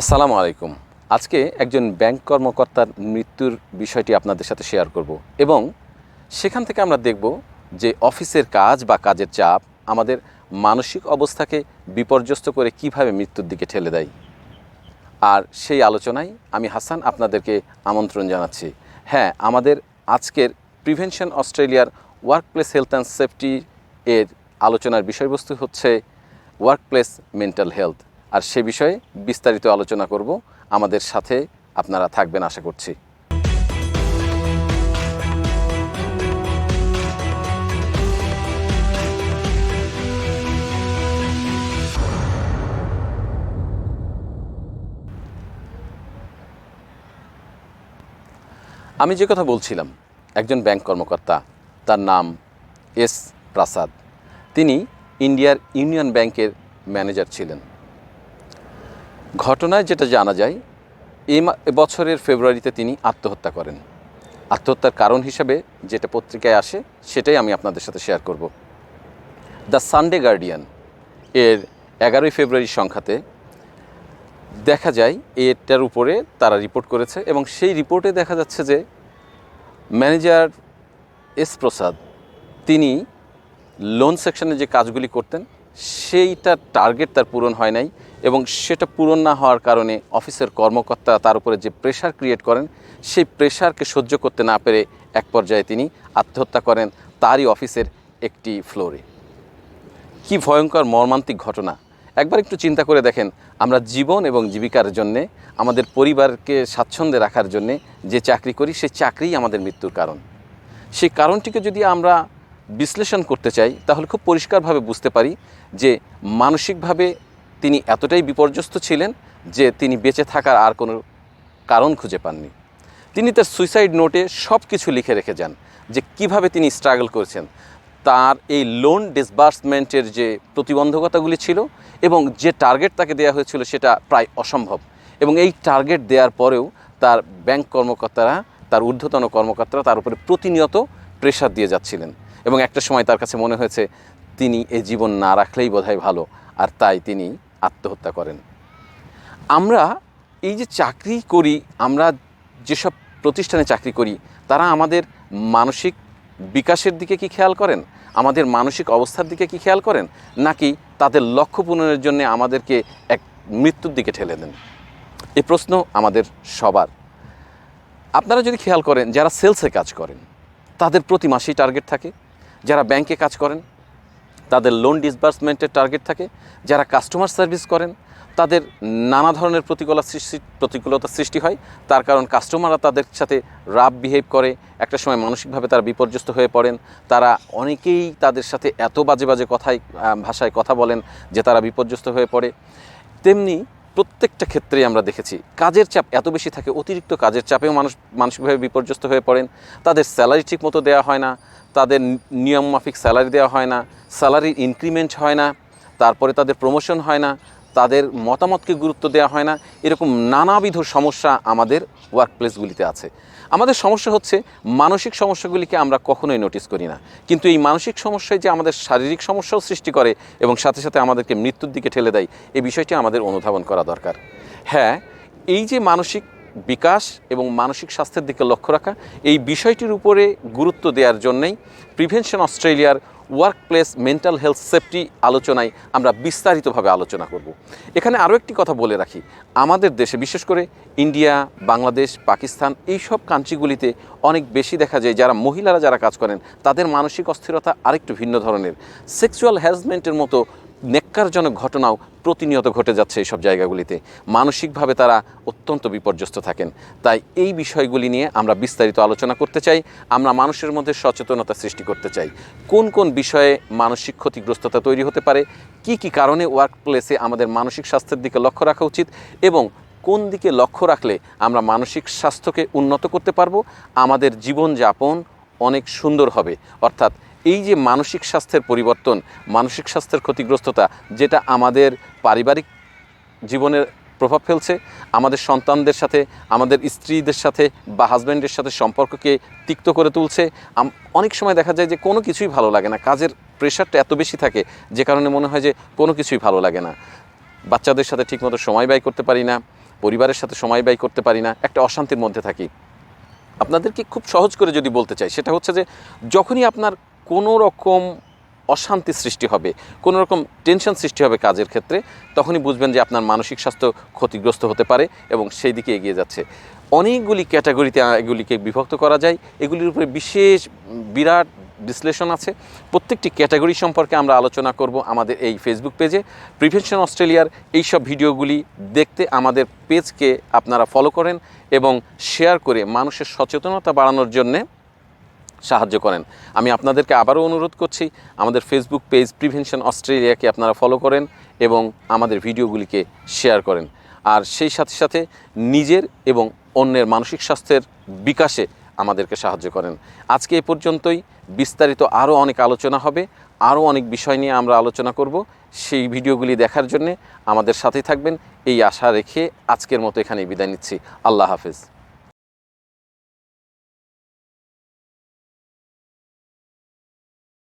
আসসালামু আলাইকুম। আজকে একজন ব্যাংক কর্মকর্তার মৃত্যুর বিষয়টি আপনাদের সাথে শেয়ার করব এবং সেখান থেকে আমরা দেখব যে অফিসের কাজ বা কাজের চাপ আমাদের মানসিক অবস্থাকে বিপর্যস্ত করে কীভাবে মৃত্যুর দিকে ঠেলে দেয়। আর সেই আলোচনায় আমি হাসান আপনাদেরকে আমন্ত্রণ জানাচ্ছি। হ্যাঁ আমাদের আজকের প্রিভেনশন অস্ট্রেলিয়ার ওয়ার্কপ্লেস হেলথ অ্যান্ড সেফটি এর আলোচনার বিষয়বস্তু হচ্ছে ওয়ার্কপ্লেস মেন্টাল হেলথ। আর সে বিষয়ে বিস্তারিত আলোচনা করব। আমাদের সাথে আপনারা থাকবেন আশা করছি। আমি যে কথা বলছিলাম, একজন ব্যাংক কর্মকর্তা, তার নাম এস প্রাসাদ। তিনি ইন্ডিয়ার ইউনিয়ন ব্যাংকের ম্যানেজার ছিলেন। ঘটনায় যেটা জানা যায় এই বছরের ফেব্রুয়ারিতে তিনি আত্মহত্যা করেন। আত্মহত্যার কারণ হিসেবে যেটা পত্রিকায় আসে, সেটাই আমি আপনাদের সাথে শেয়ার করব। দ্য সানডে গার্ডিয়ান এর এগারোই ফেব্রুয়ারি সংখ্যাতে দেখা যায়, এটার উপরে তারা রিপোর্ট করেছে এবং সেই রিপোর্টে দেখা যাচ্ছে যে ম্যানেজার এস প্রসাদ, তিনি লোন সেকশনে যে কাজগুলি করতেন সেইটা টার্গেট তার পূরণ হয় নাই। এবং সেটা পূরণ না হওয়ার কারণে অফিসের কর্মকর্তা তার উপরে যে প্রেশার ক্রিয়েট করেন, সেই প্রেশারকে সহ্য করতে না পেরে এক পর্যায়ে তিনি আত্মহত্যা করেন তারই অফিসের একটি ফ্লোরে কি ভয়ঙ্কর মর্মান্তিক ঘটনা। একবার একটু চিন্তা করে দেখেন, আমরা জীবন এবং জীবিকার জন্যে, আমাদের পরিবারকে স্বাচ্ছন্দ্যে রাখার জন্যে যে চাকরি করি, সেই চাকরিই আমাদের মৃত্যুর কারণ। সেই কারণটিকে যদি আমরা বিশ্লেষণ করতে চাই, তাহলে খুব পরিষ্কারভাবে বুঝতে পারি যে মানসিকভাবে তিনি এতটাই বিপর্যস্ত ছিলেন যে তিনি বেঁচে থাকার আর কোনো কারণ খুঁজে পাননি। তিনি তার সুইসাইড নোটে সব কিছু লিখে রেখে যান যে কীভাবে তিনি স্ট্রাগল করেছেন। তার এই লোন ডিসবার্সমেন্টের যে প্রতিবন্ধকতাগুলি ছিল এবং যে টার্গেট তাকে দেওয়া হয়েছিল সেটা প্রায় অসম্ভব এবং এই টার্গেট দেওয়ার পরেও তার ব্যাংক কর্মকর্তারা, তার ঊর্ধ্বতন কর্মকর্তারা তার উপরে প্রতিনিয়ত প্রেশার দিয়ে যাচ্ছিলেন এবং একটা সময় তার কাছে মনে হয়েছে, তিনি এ জীবন না রাখলেই বোধহয় ভালো। আর তাই তিনি আত্মহত্যা করেন। আমরা এই যে চাকরি করি, আমরা যেসব প্রতিষ্ঠানে চাকরি করি, তারা আমাদের মানসিক বিকাশের দিকে কি খেয়াল করেন? আমাদের মানসিক অবস্থার দিকে কি খেয়াল করেন? নাকি তাদের লক্ষ্য পূরণের জন্য আমাদেরকে এক মৃত্যুর দিকে ঠেলে দেন? এই প্রশ্ন আমাদের সবার। আপনারা যদি খেয়াল করেন, যারা সেলসে কাজ করেন, তাদের প্রতি মাসেই টার্গেট থাকে। যারা ব্যাংকে কাজ করেন তাদের লোন ডিসবার্সমেন্টের টার্গেট থাকে, যারা কাস্টমার সার্ভিস করেন, তাদের নানা ধরনের প্রতিকূলতা সৃষ্টি প্রতিকূলতা সৃষ্টি হয়। তার কারণ কাস্টমাররা তাদের সাথে রাব বিহেভ করে, একটা সময় মানসিকভাবে তারা বিপর্যস্ত হয়ে পড়েন। তারা অনেকেই তাদের সাথে এত বাজে বাজে কথায় ভাষায় কথা বলেন যে তারা বিপর্যস্ত হয়ে পড়ে। তেমনি প্রত্যেকটা ক্ষেত্রেই আমরা দেখেছি, কাজের চাপ এত বেশি থাকে, অতিরিক্ত কাজের চাপেও মানুষ, মানসিকভাবে বিপর্যস্ত হয়ে পড়েন। তাদের স্যালারি ঠিক মতো দেওয়া হয় না, তাদের নিয়ম মাফিক স্যালারি দেওয়া হয় না স্যালারির ইনক্রিমেন্ট হয় না, তারপরে তাদের প্রমোশন হয় না, তাদের মতামতকে গুরুত্ব দেওয়া হয় না, এরকম নানাবিধ সমস্যা আমাদের ওয়ার্ক প্লেসগুলিতে আছে। আমাদের সমস্যা হচ্ছে মানসিক সমস্যাগুলিকে আমরা কখনোই নোটিস করি না। কিন্তু এই মানসিক সমস্যায় যে আমাদের শারীরিক সমস্যাও সৃষ্টি করে এবং সাথে সাথে আমাদেরকে মৃত্যুর দিকে ঠেলে দেয়, এই বিষয়টি আমাদের অনুধাবন করা দরকার। হ্যাঁ এই যে মানসিক বিকাশ এবং মানসিক স্বাস্থ্যের দিকে লক্ষ্য রাখা, এই বিষয়টির উপরে গুরুত্ব দেওয়ার জন্যই প্রিভেনশন অস্ট্রেলিয়ার work place mental health safety আলোচনায় আমরা বিস্তারিতভাবে আলোচনা করব। এখানে আরও একটি কথা বলে রাখি, আমাদের দেশে বিশেষ করে ইন্ডিয়া, বাংলাদেশ, পাকিস্তান এই সব কান্ট্রিগুলিতে অনেক বেশি দেখা যায় যারা মহিলারা যারা কাজ করেন, তাদের মানসিক অস্থিরতা আরেকটু ভিন্ন ধরনের। সেক্সুয়াল হ্যারাসমেন্টের মতো নেককারজনক ঘটনাও প্রতিনিয়ত ঘটে যাচ্ছে এইসব জায়গাগুলিতে। মানসিকভাবে তারা অত্যন্ত বিপর্যস্ত থাকেন। তাই এই বিষয়গুলি নিয়ে আমরা বিস্তারিত আলোচনা করতে চাই। আমরা মানুষের মধ্যে সচেতনতা সৃষ্টি করতে চাই। কোন কোন বিষয়ে মানসিক ক্ষতিগ্রস্ততা তৈরি হতে পারে? কি কি কারণে ওয়ার্ক প্লেসে আমাদের মানসিক স্বাস্থ্যের দিকে লক্ষ্য রাখা উচিত? এবং কোন দিকে লক্ষ্য রাখলে আমরা মানসিক স্বাস্থ্যকে উন্নত করতে পারব? আমাদের জীবনযাপন অনেক সুন্দর হবে। অর্থাৎ এই যে মানসিক স্বাস্থ্যের পরিবর্তন, মানসিক স্বাস্থ্যের ক্ষতিগ্রস্ততা, যেটা আমাদের পারিবারিক জীবনের প্রভাব ফেলছে, আমাদের সন্তানদের সাথে, আমাদের স্ত্রীদের সাথে বা হাজব্যান্ডের সাথে সম্পর্ককে তিক্ত করে তুলছে অনেক সময় দেখা যায় যে কোনো কিছুই ভালো লাগে না, কাজের প্রেশারটা এত বেশি থাকে, যে কারণে মনে হয় যে কোনো কিছুই ভালো লাগে না। বাচ্চাদের সাথে ঠিকমতো সময় ব্যয় করতে পারি না, পরিবারের সাথে সময় ব্যয় করতে পারি না, একটা অশান্তির মধ্যে থাকি। আপনাদেরকে খুব সহজ করে যদি বলতে চাই, সেটা হচ্ছে যে যখনই আপনার কোনো রকম অশান্তি সৃষ্টি হবে কোনো রকম টেনশন সৃষ্টি হবে কাজের ক্ষেত্রে, তখনই বুঝবেন যে আপনার মানসিক স্বাস্থ্য ক্ষতিগ্রস্ত হতে পারে এবং সেই দিকে এগিয়ে যাচ্ছে। অনেকগুলি ক্যাটাগরিতে এগুলিকে বিভক্ত করা যায়। এগুলির উপরে বিশেষ বিরাট বিশ্লেষণ আছে। প্রত্যেকটি ক্যাটাগরি সম্পর্কে আমরা আলোচনা করব আমাদের এই ফেসবুক পেজে প্রিভেনশন অস্ট্রেলিয়ার এইসব ভিডিওগুলি দেখতে আমাদের পেজকে আপনারা ফলো করেন এবং শেয়ার করে মানুষের সচেতনতা বাড়ানোর জন্যে সাহায্য করেন। আমি আপনাদেরকে আবারও অনুরোধ করছি, আমাদের ফেসবুক পেজ প্রিভেনশন অস্ট্রেলিয়াকে আপনারা ফলো করেন এবং আমাদের ভিডিওগুলিকে শেয়ার করেন। আর সেই সাথে সাথে নিজের এবং অন্যের মানসিক স্বাস্থ্যের বিকাশে আমাদেরকে সাহায্য করেন। আজকে এ পর্যন্তই। বিস্তারিত আরও অনেক আলোচনা হবে। আরও অনেক বিষয় নিয়ে আমরা আলোচনা করব। সেই ভিডিওগুলি দেখার জন্যে আমাদের সাথেই থাকবেন। এই আশা রেখে আজকের মতো এখানেই বিদায় নিচ্ছি। আল্লাহ হাফেজ।